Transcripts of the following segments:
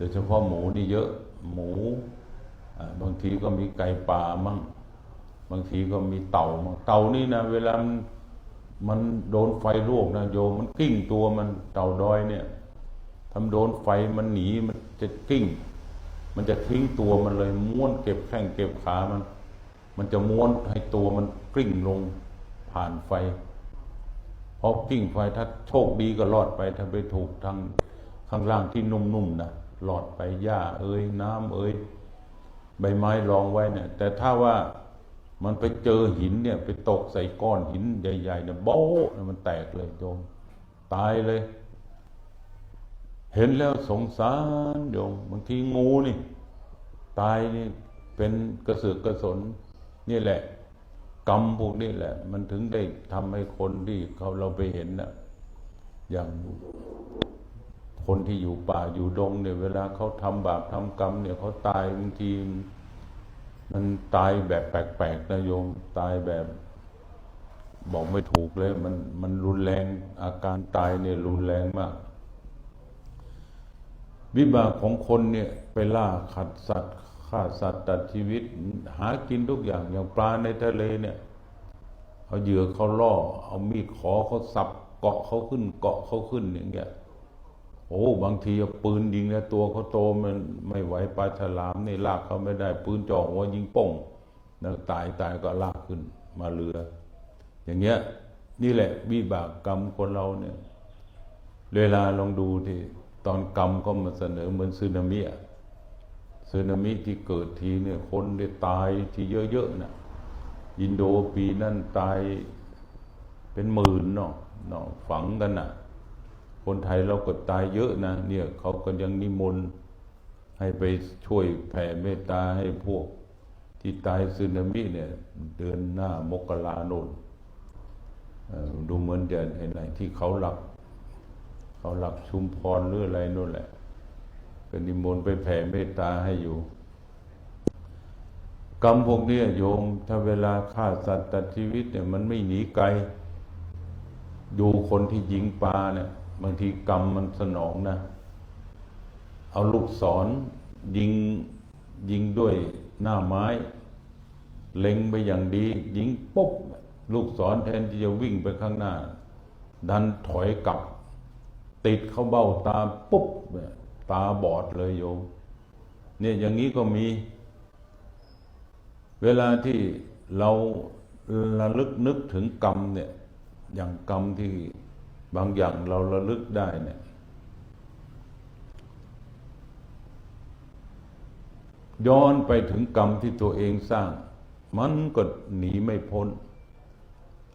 โดยเฉพาะหมูนี่เยอะหมูบางทีก็มีไก่ป่ามั่งบางทีก็มีเต่ามั่งเต่านี่นะเวลามันมันโดนไฟลวกนะโยมมันกิ้งตัวมันเต่าดอยเนี่ยทำโดนไฟมันหนีมันจะกิ้ง มันจะทิ้งตัวมันเลยม้วนเก็บแข้งเก็บขามัน มันจะม้วนให้ตัวมันกลิ้งลงผ่านไฟเพราะกิ้งไฟถ้าโชคดีก็รอดไปถ้าไปถูกทางข้างล่างที่นุ่มๆนะ หลอดไปหญ้าเอ้ยน้ำเอ้ยใบไม้รองไว้เนี่ย แต่ถ้าว่ามันไปเจอหินเนี่ย ไปตกใส่ก้อนหินใหญ่ๆเนี่ยโบ๊ะมันแตกเลยโยมตายเลย เห็นแล้วสงสารโยมบางทีงูนี่ ตายนี่เป็นกระเสือกกระสนนี่แหละ กรรมพวกนี้แหละ มันถึงได้ทำให้คนที่เขาเราไปเห็นน่ะอย่าง คนที่อยู่ป่าอยู่ดงเนี่ยเวลาเขาทำบาปทำกรรมเนี่ยเขาตายบางทีมันตายแบบแปลกๆนะโยมตายแบบ บอกไม่ถูกเลย มันมันรุนแรงอาการตายเนี่ยรุนแรงมาก วิบากของคนเนี่ยไปล่าขัดสัตว์ฆ่าสัตว์ตัดชีวิต หากินทุกอย่างอย่างปลาในทะเลเนี่ย เอาเหยื่อเขาล่อ เอามีดขอเขาสับเกาะเขาขึ้น เกาะเขาขึ้นอย่างเงี้ย โอ้บางทีเอาปืนยิงแล้วตัวเขาโตมันไม่ไหวปลาฉลามนี่ลากเขาไม่ได้ ปืนจ่อหัวยิงป้งแล้วตายตายก็ลากขึ้นมาเรือ อย่างเงี้ย นี่แหละวิบากกรรมคนเราเนี่ย เวลาลองดูที่ตอนกรรมก็มาเสนอเหมือนสึนามิอะสึนามิที่เกิดทีเนี่ยคนได้ตายที่เยอะๆนะอินโดปีนั่นตายเป็นหมื่นเนาะเนาะฝังกันน่ะ คนไทยเราก็ตายเยอะนะเนี่ยเขาก็ยังนิมนต์ให้ไปช่วยแผ่เมตตาให้พวก ที่ตายสึนามิเนี่ย เดือนหน้ามกราโนนดูเหมือนจะเห็นอะไรที่เขาหลับเขาหลักชุมพรหรืออะไรนู่นแหละก็นิมนต์ไปแผ่เมตตาให้อยู่ กรรมพวกนี้โยม ถ้าเวลาฆ่าสัตว์ตัดชีวิตเนี่ยมันไม่หนีไกล ดูคนที่ยิงปลาเนี่ย บางทีกรรมมันสนองนะ เอาลูกศรยิงยิงด้วยหน้าไม้ เล็งไปอย่างดี ยิงปุ๊บ ลูกศรแทนที่จะวิ่งไปข้างหน้า ดันถอยกลับ ติดเข้าเบ้าตาปุ๊บ ตาบอดเลยโยมเนี่ยอย่างนี้ก็มี เวลาที่เราระลึกนึกถึงกรรมเนี่ย อย่างกรรมที่ บางอย่างเราระลึกได้เนี่ยย้อนไปถึงกรรมที่ตัวเองสร้าง มันก็หนีไม่พ้น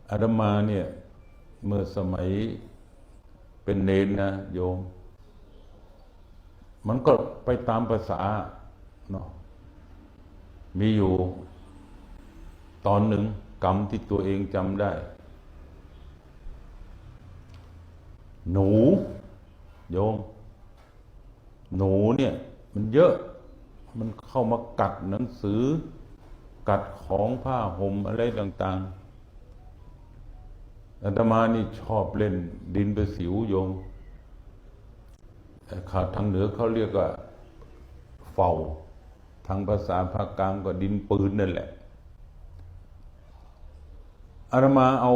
อาตมาเนี่ยเมื่อสมัยเป็นเนนนะโยม มันก็ไปตามภาษาเนาะมีอยู่ตอนหนึ่งกรรมที่ตัวเองจำได้ หนู โยม หนูเนี่ย มันเยอะ มันเข้ามากัดหนังสือ กัดของผ้าห่มอะไรต่าง ๆอาตมานี่ชอบเล่นดินประสิวโยมขาดทางเหนือเขาเรียกว่าเฝ้าทางภาษาภาคกลางก็ดินปืนนั่นแหละอาตมาเอา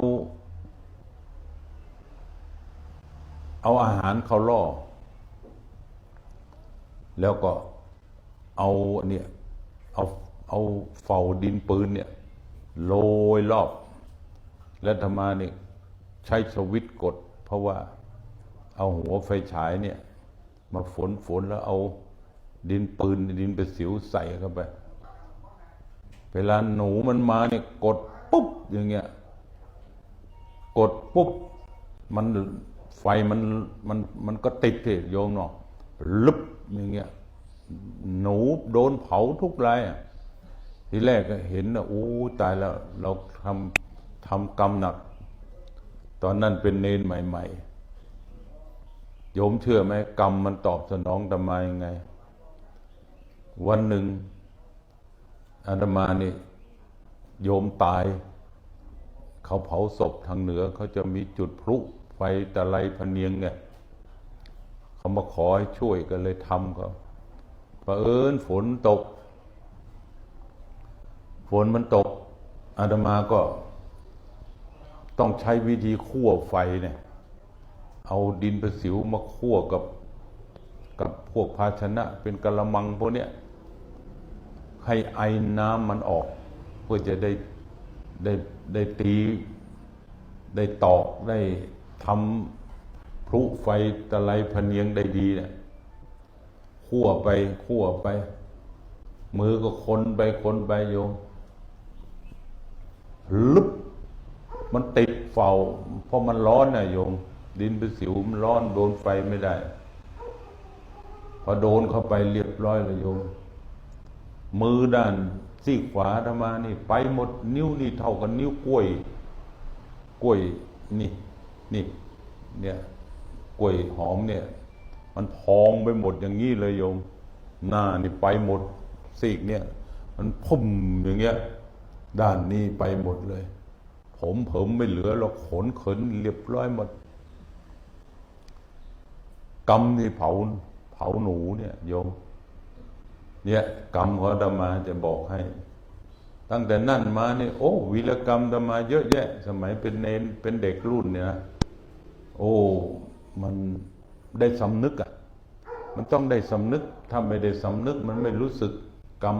เอาอาหารเขาล่อ แล้วก็เอาเนี่ยเอาเอาเฝ้าดินปืนเนี่ยโรยรอบ แล้วธรรมาเนี่ยใช้สวิตกด เพราะว่าเอาหัวไฟฉายเนี่ย มาฝนฝนแล้วเอาดินปืนดินไปสิวใส่เข้าไป เวลาหนูมันมาเนี่ยกดปุ๊บอย่างเงี้ย กดปุ๊บมัน ไฟมันมันมันก็ติดที่โยมเนาะลึบอย่างเงี้ยหนูโดนเผาทุกรายอะทีแรกก็เห็นนะโอ้ตายแล้วเราทำทำกรรมหนัก ตอนนั้นเป็นเนนใหม่ ๆ โยมเชื่อไหมกรรมมันตอบสนองตมายังไง วันหนึ่งอาตมานี่ โยมตาย เขาเผาศพทางเหนือเขาจะมีจุดพลุ ไฟตะไลพะเนียงไงเขามาขอให้ช่วยกันเลยทำเขาประเอิญฝนตก ฝนมันตกอาตมาก็ ต้องใช้วิธีคั่วไฟเนี่ย เอาดินประสิวมาคั่วกับกับพวกภาชนะเป็นกะละมังพวกเนี้ยให้ไอน้ำมันออก เพื่อจะได้ได้ได้ตี ได้ตอกได้ ทำพลุไฟตะไลพเนียงได้ดีเนี่ยคั่วไปคั่วไป มือก็คนไปคนไปโยมลึบมันติดเฝ้าเพราะมันร้อนนะโยม ดินเป็นสิวมันร้อนโดนไฟไม่ได้ พอโดนเข้าไปเรียบร้อยเลยโยม มือด้านซีขวาธรรมานี่ ไปหมดนิ้วนี่เท่ากับนิ้วกล้วย กล้วยนี่ นี่เนี่ยกล้วยหอมเนี่ย มันพองไปหมดอย่างนี้เลยโยม หน้านี่ไปหมดซีกเนี่ย มันพุ่มอย่างเงี้ย ด้านนี้ไปหมดเลย ผมผมไม่เหลือหรอกขนขนเรียบร้อยหมดกำนี่เผาเผาหนูเนี่ยโยมเนี่ยกรรมของอาตมาจะบอกให้ ตั้งแต่นั่นมาเนี่ยโอ้วีรกรรมอาตมาเยอะแยะ สมัยเป็นเนนเป็นเด็กรุ่นเนี่ยนะ โอ้มันได้สำนึกอะ มันต้องได้สำนึกถ้าไม่ได้สำนึกมันไม่รู้สึกกรรม